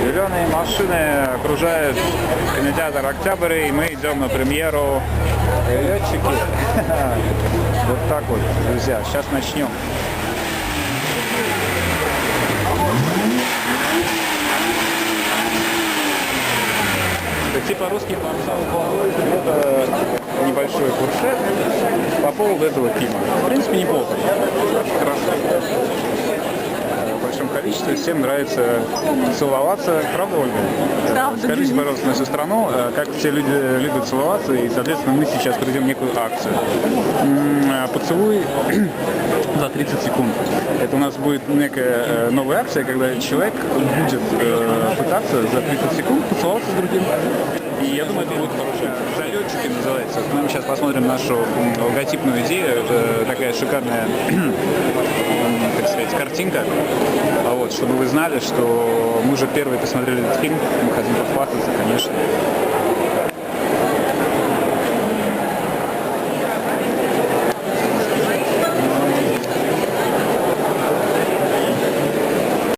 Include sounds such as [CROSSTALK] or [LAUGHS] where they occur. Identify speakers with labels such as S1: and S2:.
S1: Зеленые машины окружают кинотеатр «Октябрь», и мы идем на премьеру «Летчики». [LAUGHS] Вот так вот, друзья. Сейчас начнем. Типа русский это небольшой фуршет по поводу этого фильма. В принципе, неплохо. Количестве. Всем нравится целоваться. Правда, Ольга?
S2: Правда.
S1: Скажите, пожалуйста, на всю страну, э, как все люди любят целоваться, и, соответственно, мы сейчас проведем некую акцию. Э, Поцелуй [CLEARS THROAT] за 30 секунд. Это у нас будет некая э, новая акция, когда человек будет пытаться за 30 секунд поцеловаться с другим. И я думаю, это будет хорошая. Залетчики называется. Мы сейчас посмотрим нашу логотипную идею. Это такая шикарная [CLEARS THROAT] так сказать, картинка. Вот, чтобы вы знали, что мы уже первые посмотрели этот фильм, мы хотим похвастаться, конечно.